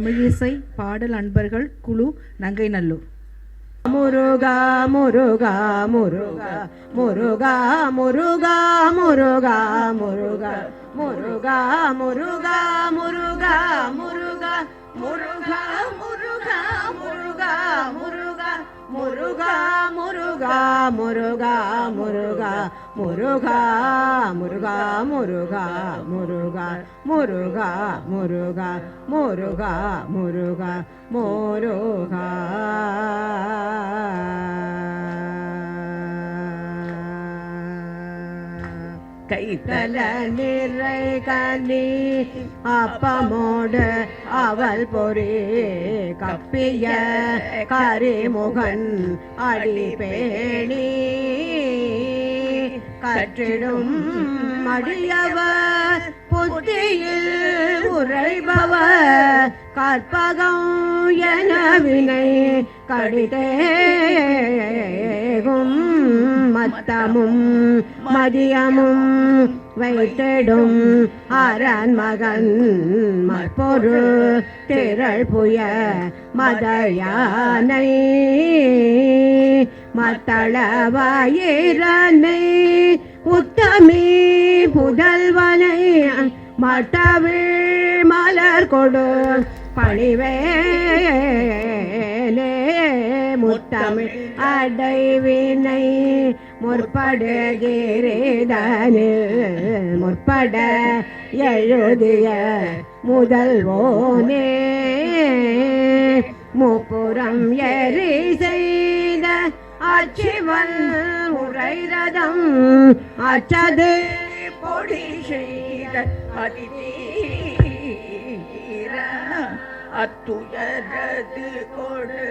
தமிழிசை பாடல் அன்பர்கள் குழு நங்கை நல்லூர் முருகா முருகா முருகா முருகா முருகா முருகா முருகா முருகா முருகா முருகா முருகா முருகா முருகா முருகா முருகா முருகா முருகா முருகா முருகா முருகா முருகா முருகா முருகா முருகா முருகா முருகா முருகா முருகா. கைத்தல நிறை கனி அப்பமோடு அவள் பொறி கப்பிய கரிமுகன் அடி பேணி கற்றிடும் மடியவர் புத்தியில் உரைபவர் கற்பகம் என வினை கடிதேகும் மத்தமும் மதியமும் வைத்திடும் அரண் மகன் மற்பொரு திரள் புய மத யானை மத்தளவாயிரனை உத்தமே புதல்வனை மட்டவிழ் மலர் கொடு பணிவேலே முத்தமிழ் அடைவினை முற்படுகிறேதனில் முற்பட எழுதிய முதல்வோனே. மூப்புறம் எரி செய்த அச்சிவன் உரைரதம் அச்சது பொடி செய்த அதிதீர அத்துயரது கொடு.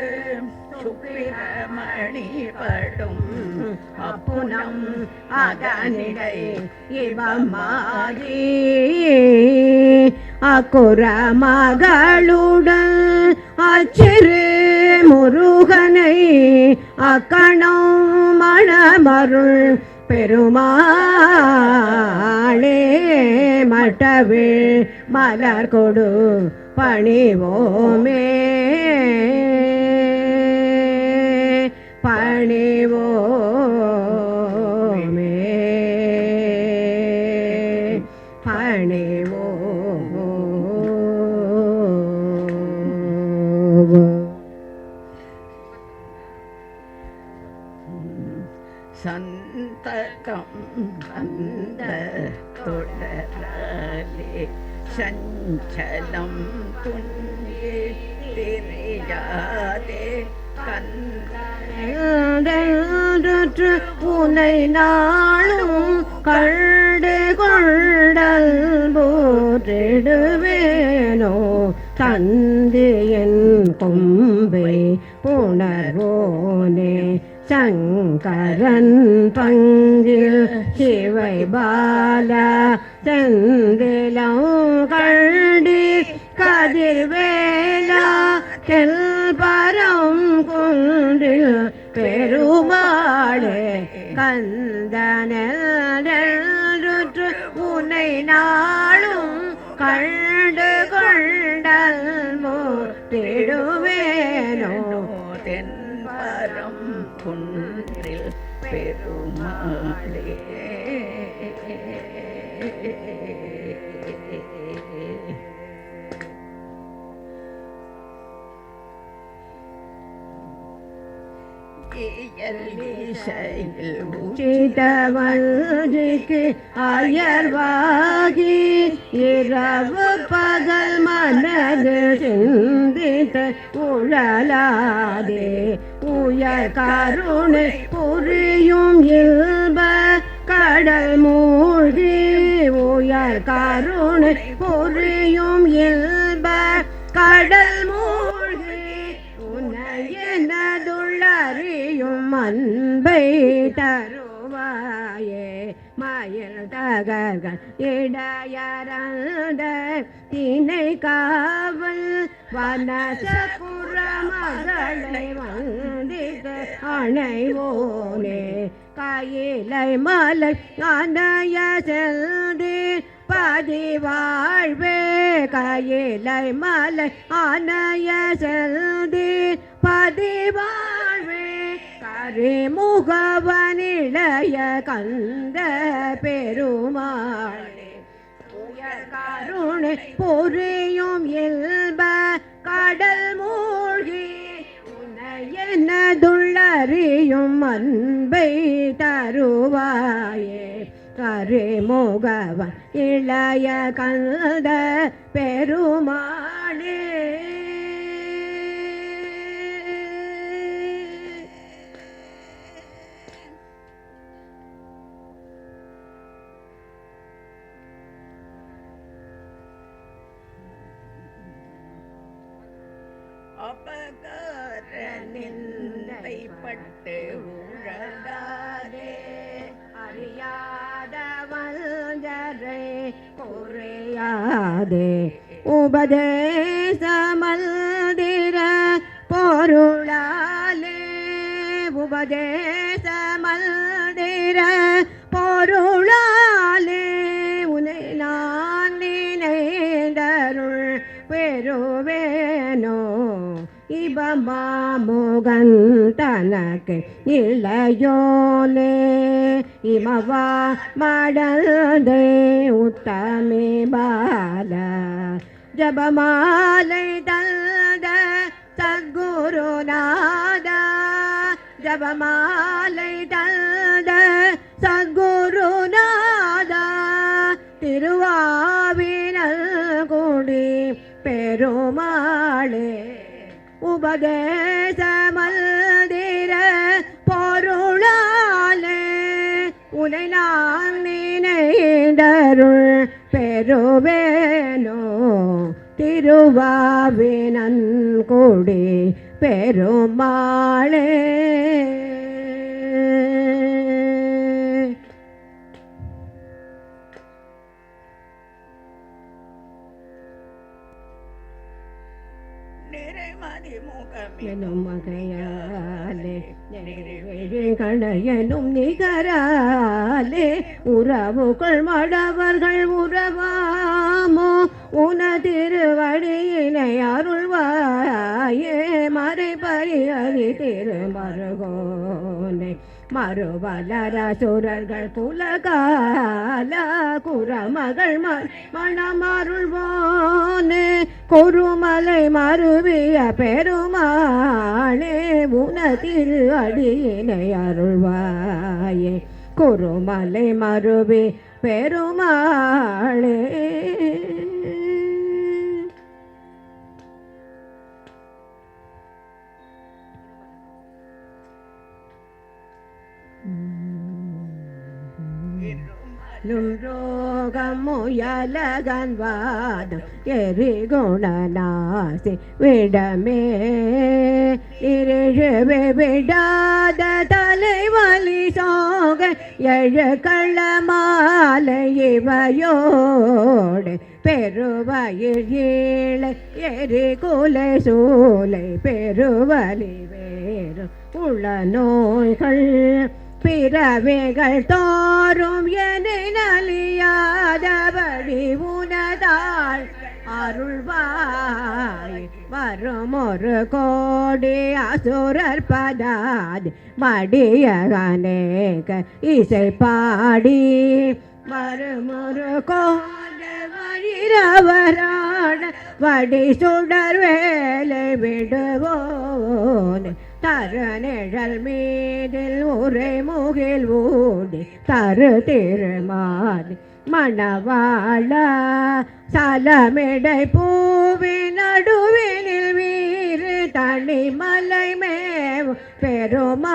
சுப்பிரமணி படும் அப்புனம் அதனிடை இவமாகி. அக்குற மகளுடன் அச்சிறு முரு அக்கணம் மணமருள் பெருமாளே மட்டவிழ் மலர் கொடு பணிவோமே. பணிவோமே. பணிவோ தந்த தொடரே சஞ்சலம் துணியாதே கண்டு புனை நாளும் கண்டு கொண்டல் போற்றிடுவேனோ தந்தையின் கொம்பை புணர்வோனே சங்கரன் பங்கில் சிவை பால செந்திலம் கண்டி கதிர்வேலா தெல் பரம் குன்றில் பெருமாளே கந்தனல் உன்னை நாளும் கண் பெருமாளே இயல் அயர்வாகி இரவு பகல் மனது சிந்தித்த உழலாதே. துயர் கருணை புரியும் இல்ப கடல் மூழ்கி உயர் கருணை புரியும் இல்ப கடல் மூழ்கி உன்னையனதுள்ளறியும் அன்பை தருவாயே. மயில் தகர்கள் இடையறந்த தினை காவல் வனச புறமகளை வந்த வந்தித்து அணைவோனே கையிலை மலை அணைய செல்தி பதிவாழ்வே கையிலை மலை அணைய செல்தி பதிவாழ்வே. கரிமுகவனிளைய கந்த பெருமாள் கருணை பொறியும் இல்ப கடல் மூ உன்னையனதுள்ளறியும் அன்பை தருவாயே கரிமுகவன் இளைய கந்த பெருமாளே அபகார நிந்தைப்பட்டு உழலாதே அறியாத வல்ஜரை குறையாதே உபதேசமல்திர பொருளாலே உபதே இபமாமுகன் தனக்கு இளையோனே இமவா மடல்தே உத்தமே பால ஜபமாலை தந்த சத்குருநாதா ஜபமாலை தந்த உபதேசமந்திர பொருளாலே உனை நான் நினைந்தருள் பெறுவேனோ. திருவாவினன் கொடி பெருமாளே. எனும் வகையாலே கணையனும் நிகராலே உறவுகள் மடவர்கள் உறவாமோ உனதிருவடியினை அருள்வாயே மறைபரியதி திருமருகோனை மறுவலர சுரர்கள் குலகால குரமகள் மணமருள்வோனே கொருமலை மறுவிய பெருமாளே உனதில் அடியினை அருள்வாயே. கொருமலை மறுவி பெருமாளே ரோகமுயலகன் வாதம் எரிகுணநாசி விடமே இருழவே விடாத தலைவலி சோக எழுக்கள மாலை இவையோடு பெருவயிர் ஈழை எரிகுலை சூலை பெருவலி வேறு உள்ள நோய்கள் பிறவைகள் தோறும் என்னை நலியாதபடி உனதாள் அருள்வாய் வரும் ஒரு கோடி அசுரர் பதாது மடியகனேக இசை பாடி வரும் ஒரு கோடி வழிரவரான வடி சுடர் வேலை விடுவோன். தரு நிழல் மீதில் உரை முகில் ஊடி தரு திருமாதி மணவாழ சலமிடை பூவி நடுவினில் வீறு தனி மலை மேவ் பெருமாளே.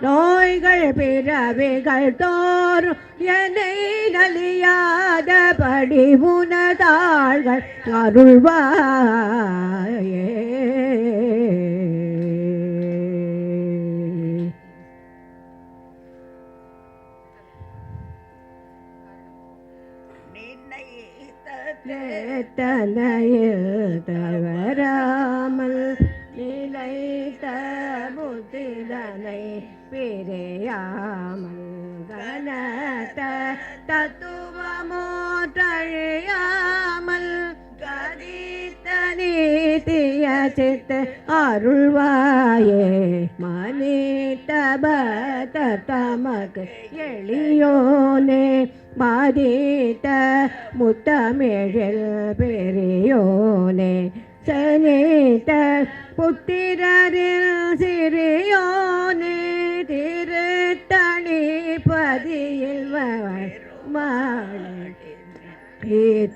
நோய்கள் பிறவிகள் தோறும் என்னை நலியாதபடி உனதாள்கள் அருள்வாயே. கட்டளையில் தவறாமல் நிலைத்த புத்திதனை பிரியாமல் கனத்த தத்துவமோட்டழியாமல் கதித்த நீத்திய சித்த அருள்வாயே மனித பத தமக்கு எளியோனே மாதித்த முத்தமிழில் பெரியோனே சனித்த புத்திரரில் சிறியோனே திருத்தணி பதியில்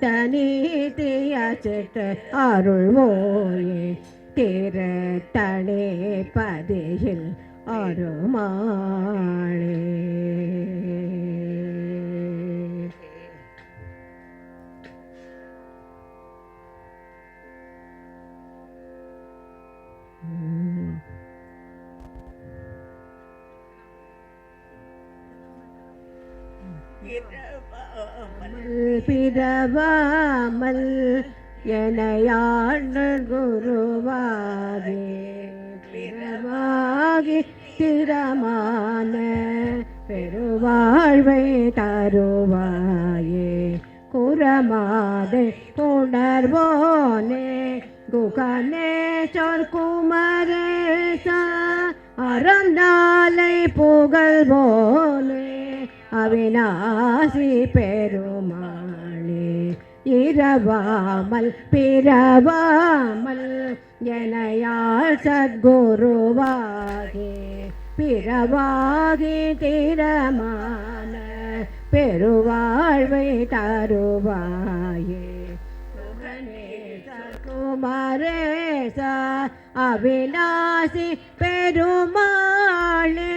தனீதிய சித்த அருள்வோயே திருத்தணி பதியில் அருமாளே பிறவாமல் எனையாண்டு குருவாகே பிறவாகி திறமான பெருவாழ்வை தருவாயே. குரமாதே உணர்வோனே குகனேஸ்வர் குமரேசா அறந்தாலை புகழ்வோனே அவிநாசி பெருமாளே இரவாமல் பிறவாமல் எனையால் சத்குருவாகே பிறவாகி திறமான பெருவாழ்வை தருவாயே. குமரேச அவிநாசி பெருமாளே.